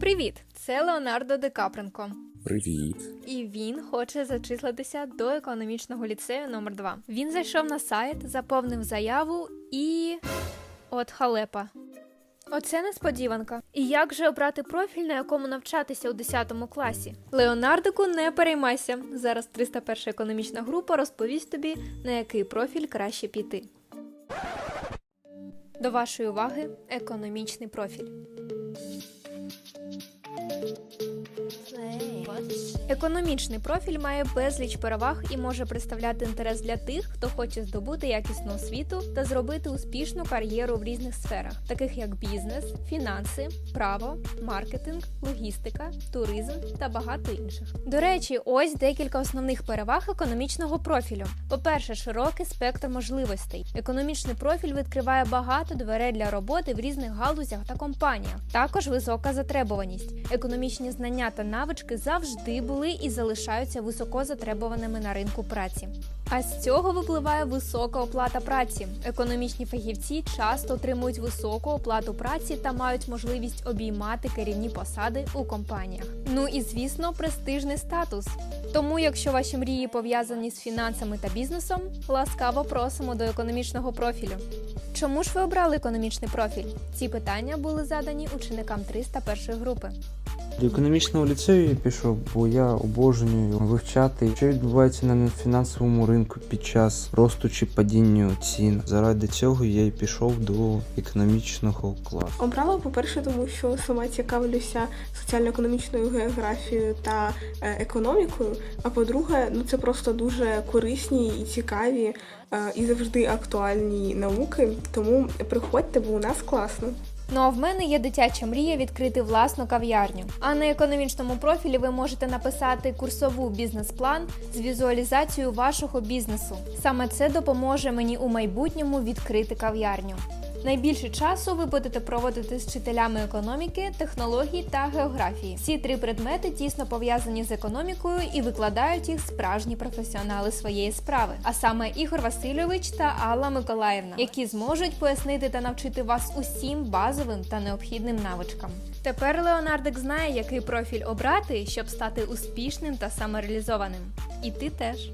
Привіт! Це Леонардо Де Капренко. Привіт. І він хоче зачислитися до економічного ліцею номер 2 Він зайшов на сайт, заповнив заяву і. От халепа. Оце несподіванка. І як же обрати профіль, на якому навчатися у 10 класі? Леонардику, не переймайся. Зараз 301 економічна група розповість тобі, на який профіль краще піти. До вашої уваги економічний профіль. Економічний профіль має безліч переваг і може представляти інтерес для тих, хто хоче здобути якісну освіту та зробити успішну кар'єру в різних сферах, таких як бізнес, фінанси, право, маркетинг, логістика, туризм та багато інших. До речі, ось декілька основних переваг економічного профілю. По-перше, широкий спектр можливостей. Економічний профіль відкриває багато дверей для роботи в різних галузях та компаніях. Також висока затребуваність. Економічні знання та навички завжди були і залишаються високо затребуваними на ринку праці. А з цього випливає висока оплата праці. Економічні фахівці часто отримують високу оплату праці та мають можливість обіймати керівні посади у компаніях. Ну і звісно, престижний статус. Тому, якщо ваші мрії пов'язані з фінансами та бізнесом, ласкаво просимо до економічного профілю. Чому ж ви обрали економічний профіль? Ці питання були задані ученикам 301 групи. До економічного ліцею я пішов, бо я обожнюю вивчати, що відбувається на фінансовому ринку під час росту чи падіння цін. Заради цього я й пішов до економічного класу. Обрала, по-перше, тому що сама цікавлюся соціально-економічною географією та е, економікою. А по-друге, ну це просто дуже корисні і цікаві е, і завжди актуальні науки. Тому приходьте, бо у нас класно. Ну а в мене є дитяча мрія відкрити власну кав'ярню. А на економічному профілі ви можете написати курсову бізнес-план з візуалізацією вашого бізнесу. Саме це допоможе мені у майбутньому відкрити кав'ярню. Найбільше часу ви будете проводити з вчителями економіки, технологій та географії. Ці три предмети тісно пов'язані з економікою і викладають їх справжні професіонали своєї справи, а саме Ігор Васильович та Алла Миколаївна, які зможуть пояснити та навчити вас усім базовим та необхідним навичкам. Тепер Леонардик знає, який профіль обрати, щоб стати успішним та самореалізованим. І ти теж.